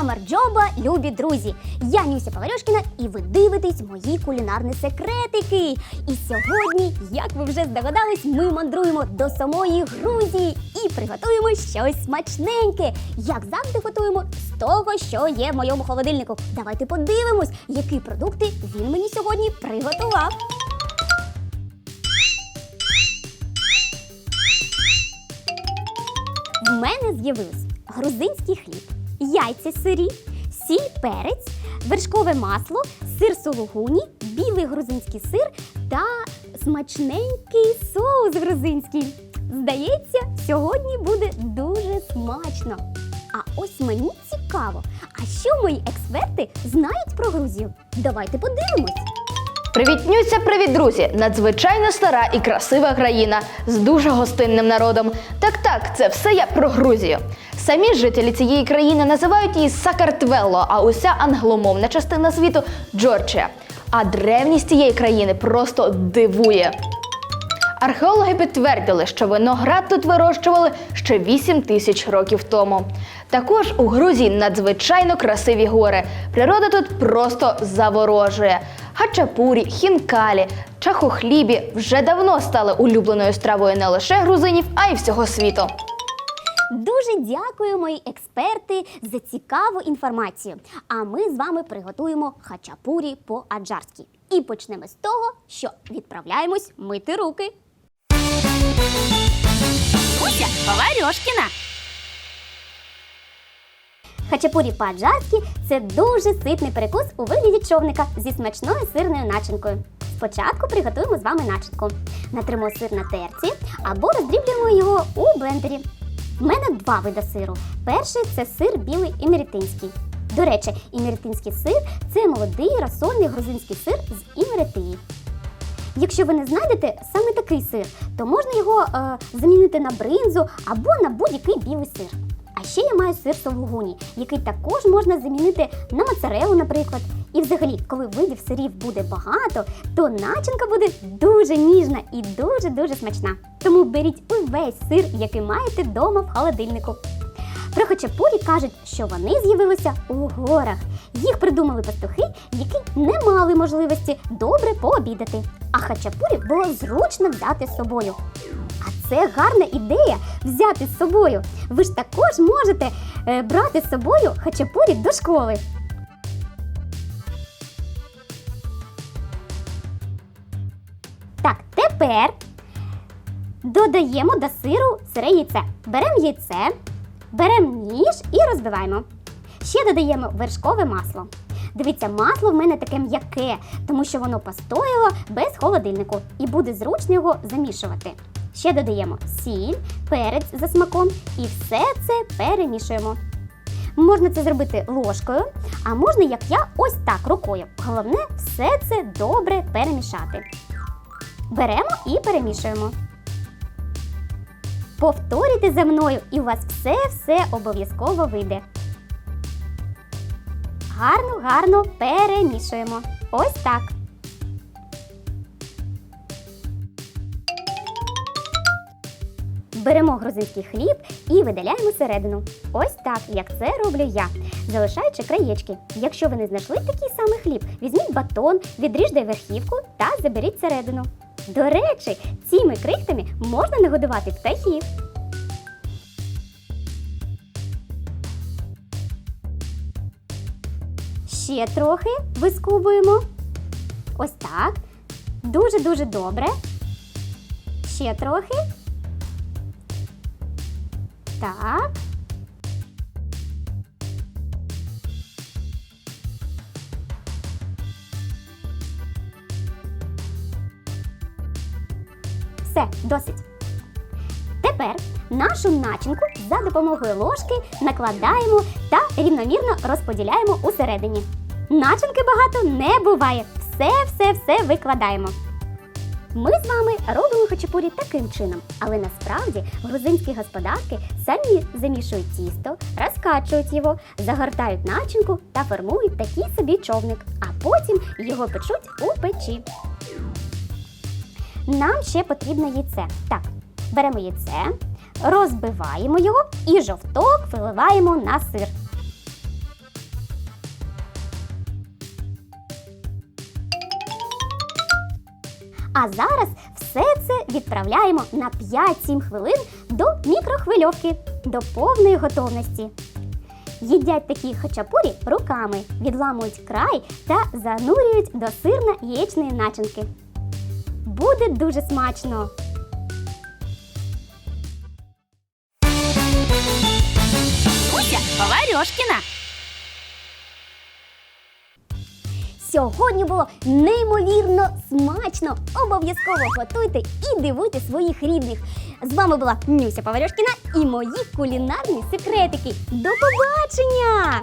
Паварьошкіної. Гамарджоба, любі друзі! Я Нюся Паварьошкіна і ви дивитесь мої кулінарні секретики. І сьогодні, як ви вже здогадались, ми мандруємо до самої Грузії і приготуємо щось смачненьке. Як завжди готуємо з того, що є в моєму холодильнику. Давайте подивимось, які продукти він мені сьогодні приготував. В мене з'явився грузинський хліб, яйця сирі, сіль, перець, вершкове масло, сир сулугуні, білий грузинський сир та смачненький соус грузинський. Здається, сьогодні буде дуже смачно. А ось мені цікаво, а що мої експерти знають про Грузію? Давайте подивимось. Привітнюся, привіт, друзі! Надзвичайно стара і красива країна з дуже гостинним народом. Так, так, це все я про Грузію. Самі жителі цієї країни називають її Сакартвелло, а уся англомовна частина світу Джорджія. А древність цієї країни просто дивує. Археологи підтвердили, що виноград тут вирощували ще 8 тисяч років тому. Також у Грузії надзвичайно красиві гори. Природа тут просто заворожує. Хачапурі, хінкалі, чахохлібі вже давно стали улюбленою стравою не лише грузинів, а й всього світу. Дуже дякую, мої експерти, за цікаву інформацію. А ми з вами приготуємо хачапурі по-аджарськи. І почнемо з того, що відправляємось мити руки. Нюся Паварьошкіна. Хачапурі по-аджарськи це дуже ситний перекус у вигляді човника зі смачною сирною начинкою. Спочатку приготуємо з вами начинку. Натримо сир на терці або роздріблюємо його у блендері. В мене два види сиру. Перший це сир білий імеретинський. До речі, імеретинський сир це молодий розсольний грузинський сир з імеретиї. Якщо ви не знайдете саме такий сир, то можна його е, замінити на бринзу або на будь-який білий сир. А ще я маю сир совгуні, який також можна замінити на моцарелу, наприклад. І взагалі, коли видів сирів буде багато, то начинка буде дуже ніжна і дуже-дуже смачна. Тому беріть увесь сир, який маєте вдома в холодильнику. Про хачапурі кажуть, що вони з'явилися у горах. Їх придумали пастухи, які не мали можливості добре пообідати. А хачапурі було зручно взяти з собою. А це гарна ідея взяти з собою. Ви ж також можете е, брати з собою хачапурі до школи. Так, тепер додаємо до сиру сире яйце. Беремо яйце, беремо ніж і розбиваємо. Ще додаємо вершкове масло. Дивіться, масло в мене таке м'яке, тому що воно постояло без холодильнику і буде зручно його замішувати. Ще додаємо сіль, перець за смаком і все це перемішуємо. Можна це зробити ложкою, а можна, як я, ось так рукою. Головне все це добре перемішати. Беремо і перемішуємо. Повторюйте за мною, і у вас все-все обов'язково вийде. Гарно, гарно перемішуємо. Ось так. Беремо грузинський хліб і видаляємо середину. Ось так, як це роблю я, залишаючи краєчки. Якщо ви не знайшли такий самий хліб, візьміть батон, відріжте верхівку та заберіть середину. До речі, цими крихтами можна нагодувати птахів. Ще трохи вискубуємо. Ось так. Дуже-дуже добре. Ще трохи. Так. Все, досить. Тепер нашу начинку за допомогою ложки накладаємо та рівномірно розподіляємо усередині. Начинки багато не буває. Все, все, все викладаємо. Ми з вами робимо хачапурі таким чином, але насправді грузинські господарки самі замішують тісто, розкачують його, загортають начинку та формують такий собі човник, а потім його печуть у печі. Нам ще потрібно яйце. Так, беремо яйце, розбиваємо його і жовток виливаємо на сир. А зараз все це відправляємо на 5-7 хвилин до мікрохвильовки до повної готовності. Їдять такі хачапурі руками, відламують край та занурюють до сирно-яєчної начинки. Буде дуже смачно! Уся Поварьошкіна. Сьогодні було неймовірно смачно. Обов'язково готуйте і дивуйте своїх рідних. З вами була Нюся Поварьошкіна і мої кулінарні секретики. До побачення!